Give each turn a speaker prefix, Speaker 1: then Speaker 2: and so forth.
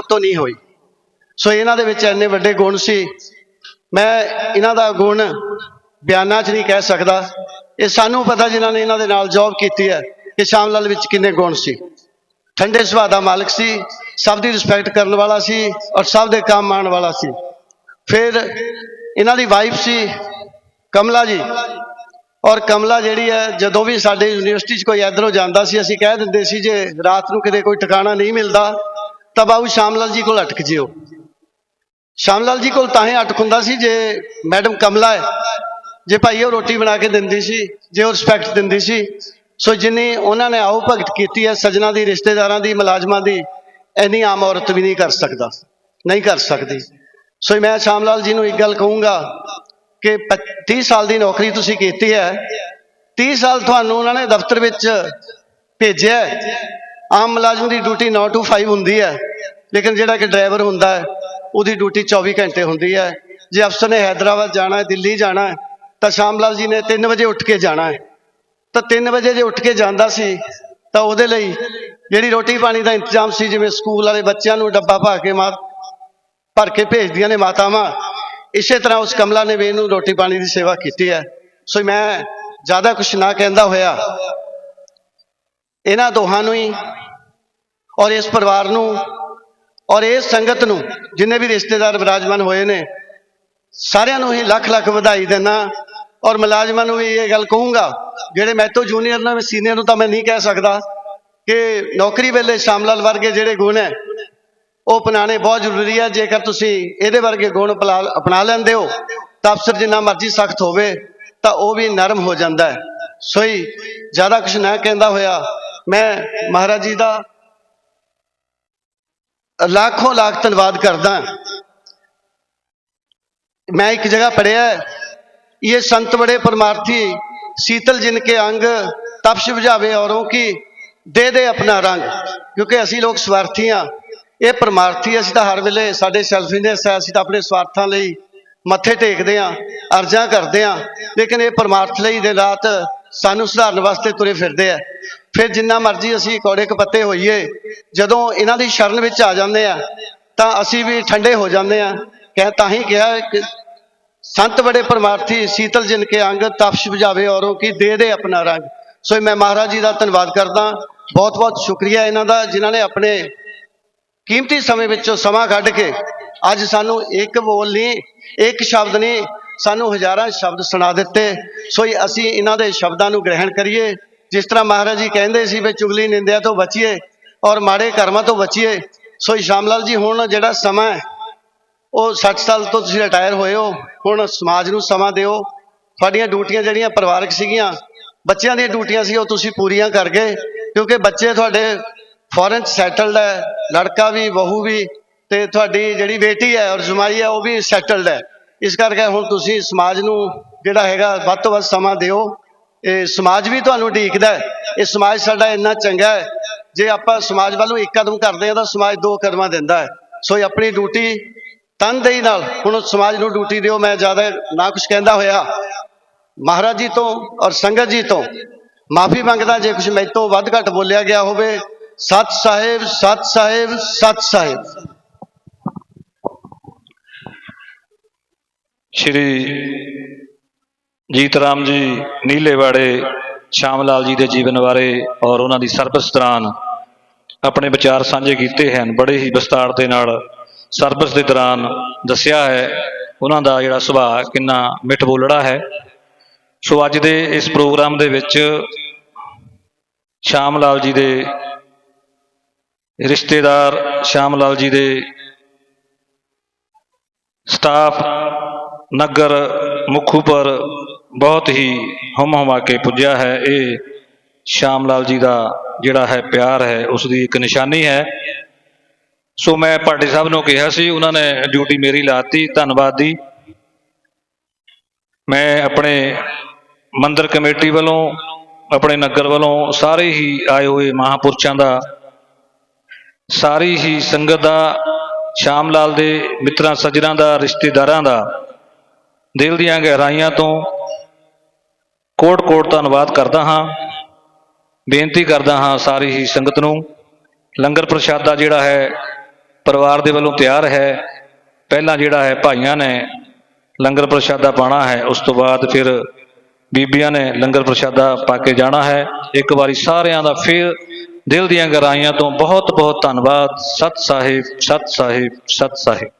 Speaker 1: ਹੋਰ ਤੋਂ ਨਹੀਂ ਹੋਈ। ਸੋ ਇਹਨਾਂ ਦੇ ਵਿੱਚ ਇੰਨੇ ਵੱਡੇ ਗੁਣ ਸੀ। ਮੈਂ ਇਹਨਾਂ ਦਾ ਗੁਣ ਬਿਆਨਾਂ 'ਚ ਨਹੀਂ ਕਹਿ ਸਕਦਾ। ਇਹ ਸਾਨੂੰ ਪਤਾ ਜਿਨ੍ਹਾਂ ਨੇ ਇਹਨਾਂ ਦੇ ਨਾਲ ਜੌਬ ਕੀਤੀ ਹੈ ਕਿ ਸ਼ਾਮ ਲਾਲ ਵਿੱਚ ਕਿੰਨੇ ਗੁਣ ਸੀ। ਠੰਡੇ ਸੁਭਾਅ ਦਾ ਮਾਲਕ ਸੀ, ਸਭ ਦੀ ਰਿਸਪੈਕਟ ਕਰਨ ਵਾਲਾ ਸੀ ਔਰ ਸਭ ਦੇ ਕੰਮ ਆਉਣ ਵਾਲਾ ਸੀ। ਫਿਰ ਇਹਨਾਂ ਦੀ ਵਾਈਫ ਸੀ ਕਮਲਾ ਜੀ। ਔਰ ਕਮਲਾ ਜਿਹੜੀ ਹੈ, ਜਦੋਂ ਵੀ ਸਾਡੇ ਯੂਨੀਵਰਸਿਟੀ 'ਚ ਕੋਈ ਇੱਧਰੋਂ ਜਾਂਦਾ ਸੀ, ਅਸੀਂ ਕਹਿ ਦਿੰਦੇ ਸੀ ਜੇ ਰਾਤ ਨੂੰ ਕਿਤੇ ਕੋਈ ਟਿਕਾਣਾ ਨਹੀਂ ਮਿਲਦਾ ਤਾਂ ਬਾਬੂ ਸ਼ਾਮ ਲਾਲ ਜੀ ਕੋਲ ਅਟਕ ਜਿਓ। ਸ਼ਾਮ ਲਾਲ ਜੀ ਕੋਲ ਤਾਂ ਹੀ ਅਟਕ ਹੁੰਦਾ ਸੀ ਜੇ ਮੈਡਮ ਕਮਲਾ ਹੈ। ਜੇ ਭਾਈ ਉਹ ਰੋਟੀ ਬਣਾ ਕੇ ਦਿੰਦੀ ਸੀ, ਜੇ ਉਹ ਰਿਸਪੈਕਟ ਦਿੰਦੀ ਸੀ। ਸੋ ਜਿੰਨੀ ਉਹਨਾਂ ਨੇ ਆਓ ਭਗਤ ਕੀਤੀ ਹੈ, ਸਜਣਾ ਦੀ, ਰਿਸ਼ਤੇਦਾਰਾਂ ਦੀ, ਮੁਲਾਜ਼ਮਾਂ ਦੀ, ਇੰਨੀ ਆਮ ਔਰਤ ਵੀ ਨਹੀਂ ਕਰ ਸਕਦਾ। ਨਹੀਂ ਕਰ ਸਕਦੀ। ਸੋ ਮੈਂ ਸ਼ਾਮ ਲਾਲ ਜੀ ਨੂੰ ਇੱਕ ਗੱਲ ਕਹੂੰਗਾ ਕਿ 30 ਸਾਲ ਦੀ ਨੌਕਰੀ ਤੁਸੀਂ ਕੀਤੀ ਹੈ। 30 ਸਾਲ ਤੁਹਾਨੂੰ ਉਹਨਾਂ ਨੇ ਦਫ਼ਤਰ ਵਿੱਚ ਭੇਜਿਆ ਆਮ ਮੁਲਾਜ਼ਮ ਦੀ ਡਿਊਟੀ 9 ਟੂ 5 ਹੁੰਦੀ ਹੈ, ਲੇਕਿਨ ਜਿਹੜਾ ਕਿ ਡਰਾਈਵਰ ਹੁੰਦਾ ਹੈ, ਉਹਦੀ ਡਿਊਟੀ 24 ਘੰਟੇ ਹੁੰਦੀ ਹੈ। ਜੇ ਅਫਸਰ ਨੇ ਹైదరాబాద్ ਜਾਣਾ ਹੈ, ਦਿੱਲੀ ਜਾਣਾ ਹੈ, ਤਾਂ ਸ਼ਾਮਲਾਲ ਜੀ ਨੇ 3 ਵਜੇ ਉੱਠ ਕੇ ਜਾਣਾ ਹੈ। ਤਾਂ 3 ਵਜੇ ਜੇ ਉੱਠ ਕੇ ਜਾਂਦਾ ਸੀ, ਤਾਂ ਉਹਦੇ ਲਈ ਜਿਹੜੀ ਰੋਟੀ ਪਾਣੀ ਦਾ ਇੰਤਜ਼ਾਮ ਸੀ, ਜਿਵੇਂ ਸਕੂਲ ਵਾਲੇ ਬੱਚਿਆਂ ਨੂੰ ਡੱਬਾ ਭਾ ਕੇ ਮਾਰ ਭਰ ਕੇ ਭੇਜਦੀਆਂ ਨੇ ਮਾਤਾਵਾਂ, ਇਸੇ ਤਰ੍ਹਾਂ ਉਸ ਕਮਲਾ ਨੇ ਵੀ ਇਹਨੂੰ ਰੋਟੀ ਪਾਣੀ ਦੀ ਸੇਵਾ ਕੀਤੀ ਹੈ। ਸੋ ਮੈਂ ਜ਼ਿਆਦਾ ਕੁਝ ਨਾ ਕਹਿੰਦਾ ਹੋਇਆ ਇਹਨਾਂ ਦੋਹਾਂ ਨੂੰ ਹੀ ਔਰ ਇਸ ਪਰਿਵਾਰ ਨੂੰ ਔਰ ਇਸ ਸੰਗਤ ਨੂੰ ਜਿੰਨੇ ਵੀ ਰਿਸ਼ਤੇਦਾਰ ਵਿਰਾਜਮਾਨ ਹੋਏ ਨੇ, ਸਾਰਿਆਂ ਨੂੰ ਹੀ ਲੱਖ ਲੱਖ ਵਧਾਈ ਦਿੰਦਾ ਔਰ ਮੁਲਾਜ਼ਮਾਂ ਨੂੰ ਵੀ ਇਹ ਗੱਲ ਕਹੂੰਗਾ, ਜਿਹੜੇ ਮੈਂ ਤੋਂ ਜੂਨੀਅਰ ਨੇ ਮੈਂ ਸੀਨੀਅਰ ਨੂੰ ਤਾਂ ਮੈਂ ਨਹੀਂ ਕਹਿ ਸਕਦਾ ਕਿ ਨੌਕਰੀ ਵੇਲੇ ਸ਼ਾਮਲਾਲ ਵਰਗੇ ਜਿਹੜੇ ਗੁਣ ਹੈ, ਉਹ ਅਪਣਾਉਣੇ ਬਹੁਤ ਜ਼ਰੂਰੀ ਹੈ। ਜੇਕਰ ਤੁਸੀਂ ਇਹਦੇ ਵਰਗੇ ਗੁਣ ਅਪਣਾ ਅਪਣਾ ਲੈਂਦੇ ਹੋ, ਤਾਂ ਅਫਸਰ ਜਿੰਨਾ ਮਰਜ਼ੀ ਸਖਤ ਹੋਵੇ, ਤਾਂ ਉਹ ਵੀ ਨਰਮ ਹੋ ਜਾਂਦਾ ਹੈ। ਸੋ ਜ਼ਿਆਦਾ ਕੁਝ ਨਾ ਕਹਿੰਦਾ ਹੋਇਆ ਮੈਂ ਮਹਾਰਾਜ ਜੀ ਦਾ ਲੱਖੋਂ ਲੱਖ ਧੰਨਵਾਦ ਕਰਦਾ ਮੈਂ ਇੱਕ ਜਗ੍ਹਾ ਪੜਿਆ ਇਹ ਸੰਤ ਬੜੇ ਪਰਮਾਰਥੀ, ਸੀਤਲ ਜਿਨ ਕੇ ਅੰਗ ਤਪਸ਼ ਬੁਝਾਵੇ ਔਰੋਂ ਕੀ ਦੇ ਦੇ ਆਪਣਾ ਰੰਗ। ਕਿਉਂਕਿ ਅਸੀਂ ਲੋਕ ਸਵਾਰਥੀ ਹਾਂ। ਇਹ ਪਰਮਾਰਥੀ ਅਸੀਂ ਤਾਂ ਹਰ ਵੇਲੇ ਸਾਡੇ ਸੈਲਫਿਨੈਸ ਹੈ, ਅਸੀਂ ਤਾਂ ਆਪਣੇ ਸਵਾਰਥਾਂ ਲਈ ਮੱਥੇ ਟੇਕਦੇ ਹਾਂ, ਅਰਜ਼ਾਂ ਕਰਦੇ ਹਾਂ। ਲੇਕਿਨ ਇਹ ਪਰਮਾਰਥ ਲਈ ਦਿਨ ਰਾਤ ਸਾਨੂੰ ਸੁਧਾਰਨ ਵਾਸਤੇ ਤੁਰੇ ਫਿਰਦੇ ਆ ਫਿਰ ਜਿੰਨਾ ਮਰਜ਼ੀ ਅਸੀਂ ਕੌੜੇ ਕਪੱਤੇ ਹੋਈਏ, ਜਦੋਂ ਇਹਨਾਂ ਦੀ ਸ਼ਰਨ ਵਿੱਚ ਆ ਜਾਂਦੇ ਆ, ਤਾਂ ਅਸੀਂ ਵੀ ਠੰਡੇ ਹੋ ਜਾਂਦੇ ਆ। ਕਹਿ, ਤਾਂ ਹੀ ਕਿਹਾ ਕਿ ਸੰਤ ਬੜੇ ਪਰਮਾਰਥੀ, ਸੀਤਲ ਜਿਨ ਕੇ ਅੰਗ ਤਪਸ਼ ਬੁਝਾਵੇ ਔਰੋਂ ਕੀ ਦੇ ਦੇ ਆਪਣਾ ਰੰਗ। ਸੋ ਮੈਂ ਮਹਾਰਾਜ ਜੀ ਦਾ ਧੰਨਵਾਦ ਕਰਦਾ। ਬਹੁਤ ਬਹੁਤ ਸ਼ੁਕਰੀਆ ਇਹਨਾਂ ਦਾ, ਜਿਨ੍ਹਾਂ ਨੇ ਆਪਣੇ ਕੀਮਤੀ ਸਮੇਂ ਵਿੱਚੋਂ ਸਮਾਂ ਕੱਢ ਕੇ ਅੱਜ ਸਾਨੂੰ ਇੱਕ ਬੋਲ ਨਹੀਂ, ਇੱਕ ਸ਼ਬਦ ਨਹੀਂ, ਸਾਨੂੰ ਹਜ਼ਾਰਾਂ ਸ਼ਬਦ ਸੁਣਾ ਦਿੱਤੇ। ਸੋ ਹੀ ਅਸੀਂ ਇਹਨਾਂ ਦੇ ਸ਼ਬਦਾਂ ਨੂੰ ਗ੍ਰਹਿਣ ਕਰੀਏ। ਜਿਸ ਤਰ੍ਹਾਂ ਮਹਾਰਾਜ ਜੀ ਕਹਿੰਦੇ ਸੀ ਵੀ ਚੁਗਲੀ ਨਿੰਦਿਆ ਤੋਂ ਬਚੀਏ ਔਰ ਮਾੜੇ ਕਰਮਾਂ ਤੋਂ ਬਚੀਏ, ਸੋ ਹੀ ਸ਼ਾਮ ਲਾਲ ਜੀ ਹੁਣ ਜਿਹੜਾ ਸਮਾਂ ਹੈ, ਉਹ 60 ਸਾਲ ਤੋਂ ਤੁਸੀਂ ਰਿਟਾਇਰ ਹੋਏ ਹੋ, ਹੁਣ ਸਮਾਜ ਨੂੰ ਸਮਾਂ ਦਿਓ। ਤੁਹਾਡੀਆਂ ਡਿਊਟੀਆਂ ਜਿਹੜੀਆਂ ਪਰਿਵਾਰਕ ਸੀਗੀਆਂ, ਬੱਚਿਆਂ ਦੀਆਂ ਡਿਊਟੀਆਂ ਸੀ, ਉਹ ਤੁਸੀਂ ਪੂਰੀਆਂ ਕਰ ਗਏ, ਕਿਉਂਕਿ ਬੱਚੇ ਤੁਹਾਡੇ ਫੋਰਨ ਚ ਸੈਟਲਡ ਹੈ, ਲੜਕਾ ਵੀ, ਬਹੂ ਵੀ, ਤੇ ਤੁਹਾਡੀ ਜਿਹੜੀ ਬੇਟੀ ਹੈ ਔਰ ਜਮਾਈ ਹੈ, ਉਹ ਵੀ ਸੈਟਲਡ ਹੈ। ਇਸ ਕਰਕੇ ਹੁਣ ਤੁਸੀਂ ਸਮਾਜ ਨੂੰ ਜਿਹੜਾ ਹੈਗਾ ਵੱਧ ਤੋਂ ਵੱਧ ਸਮਾਂ ਦਿਓ। ਇਹ ਸਮਾਜ ਵੀ ਤੁਹਾਨੂੰ ਉਡੀਕਦਾ ਇਹ ਸਮਾਜ ਸਾਡਾ ਇੰਨਾ ਚੰਗਾ ਹੈ, ਜੇ ਆਪਾਂ ਸਮਾਜ ਵੱਲੋਂ ਇੱਕ ਕਦਮ ਕਰਦੇ ਹਾਂ ਤਾਂ ਸਮਾਜ ਦੋ ਕਦਮਾਂ ਦਿੰਦਾ ਹੈ। ਸੋ ਇਹ ਆਪਣੀ ਡਿਊਟੀ ਤਨਦੇਹੀ ਨਾਲ, ਹੁਣ ਸਮਾਜ ਨੂੰ ਡਿਊਟੀ ਦਿਓ, ਮੈਂ ਜ਼ਿਆਦਾ ਨਾ ਕੁਝ ਕਹਿੰਦਾ ਹੋਇਆ। ਮਹਾਰਾਜ ਜੀ ਤੋਂ ਔਰ ਸੰਗਤ ਜੀ ਤੋਂ ਮਾਫੀ ਮੰਗਦਾ, ਜੇ ਕੁਝ ਮੇਰੇ ਤੋਂ ਵੱਧ ਘੱਟ ਬੋਲਿਆ ਗਿਆ ਹੋਵੇ, ਸਤ ਸਾਹਿਬ ਸਤ ਸਾਹਿਬ ਸਤ ਸਾਹਿਬ।
Speaker 2: ਸ਼੍ਰੀ ਜੀਤ ਰਾਮ ਜੀ ਨੀਲੇਵਾੜੇ ਸ਼ਾਮ ਲਾਲ ਜੀ ਦੇ ਜੀਵਨ ਬਾਰੇ ਔਰ ਉਹਨਾਂ ਦੀ ਸਰਵਿਸ ਦੌਰਾਨ ਆਪਣੇ ਵਿਚਾਰ ਸਾਂਝੇ ਕੀਤੇ ਹਨ। ਬੜੇ ਹੀ ਵਿਸਤਾਰ ਦੇ ਨਾਲ ਸਰਵਿਸ ਦੇ ਦੌਰਾਨ ਦੱਸਿਆ ਹੈ। ਉਹਨਾਂ ਦਾ ਜਿਹੜਾ ਸੁਭਾਅ ਕਿੰਨਾ ਮਿੱਠ ਬੋਲੜਾ ਹੈ। ਸੋ ਅੱਜ ਦੇ ਇਸ ਪ੍ਰੋਗਰਾਮ ਦੇ ਵਿੱਚ ਸ਼ਾਮ ਲਾਲ ਜੀ ਦੇ ਰਿਸ਼ਤੇਦਾਰ, ਸ਼ਾਮ ਲਾਲ ਜੀ ਦੇ ਸਟਾਫ, ਨਗਰ, ਮੁਖੂ ਬਹੁਤ ਹੀ ਹਮ ਹਮਾ ਕੇ ਪੁੱਜਿਆ ਹੈ। ਇਹ ਸ਼ਾਮ ਲਾਲ ਜੀ ਦਾ ਜਿਹੜਾ ਹੈ ਪਿਆਰ ਹੈ, ਉਸ ਦੀ ਇੱਕ ਨਿਸ਼ਾਨੀ ਹੈ। ਸੋ ਮੈਂ ਪਾਰਟੀ ਸਾਹਿਬ ਨੂੰ ਕਿਹਾ ਸੀ, ਉਹਨਾਂ ਨੇ ਡਿਊਟੀ ਮੇਰੀ ਲਾਤੀ, ਧੰਨਵਾਦ ਦੀ ਮੈਂ ਆਪਣੇ ਮੰਦਰ ਕਮੇਟੀ ਵੱਲੋਂ, ਆਪਣੇ ਨਗਰ ਵੱਲੋਂ ਸਾਰੇ ਹੀ ਆਏ ਹੋਏ ਮਹਾਪੁਰਸ਼ਾਂ ਦਾ, ਸਾਰੀ ਹੀ ਸੰਗਤ ਦਾ, ਸ਼ਾਮ ਲਾਲ ਦੇ ਮਿੱਤਰਾਂ, ਸੱਜਣਾਂ ਦਾ, ਰਿਸ਼ਤੇਦਾਰਾਂ ਦਾ ਦਿਲ ਦੀਆਂ ਗਹਿਰਾਈਆਂ ਤੋਂ ਕੋਟ ਕੋਟ ਧੰਨਵਾਦ ਕਰਦਾ ਹਾਂ, ਬੇਨਤੀ ਕਰਦਾ ਹਾਂ ਸਾਰੀ ਹੀ ਸੰਗਤ ਨੂੰ, ਲੰਗਰ ਪ੍ਰਸ਼ਾਦਾ ਜਿਹੜਾ ਹੈ, ਪਰਿਵਾਰ ਦੇ ਵੱਲੋਂ ਤਿਆਰ ਹੈ, ਪਹਿਲਾਂ ਜਿਹੜਾ ਹੈ ਭਾਈਆਂ ਨੇ ਲੰਗਰ ਪ੍ਰਸ਼ਾਦਾ ਪਾਣਾ ਹੈ, ਉਸ ਤੋਂ ਬਾਅਦ ਫਿਰ ਬੀਬੀਆਂ ਨੇ ਲੰਗਰ ਪ੍ਰਸ਼ਾਦਾ ਪਾ ਕੇ ਜਾਣਾ ਹੈ, ਇੱਕ ਵਾਰੀ ਸਾਰਿਆਂ ਦਾ ਫਿਰ ਦਿਲ ਦੀਆਂ ਗਹਿਰਾਈਆਂ ਤੋਂ ਬਹੁਤ ਬਹੁਤ ਧੰਨਵਾਦ, ਸਤ ਸਾਹਿਬ ਸਤ ਸਾਹਿਬ ਸਤ ਸਾਹਿਬ।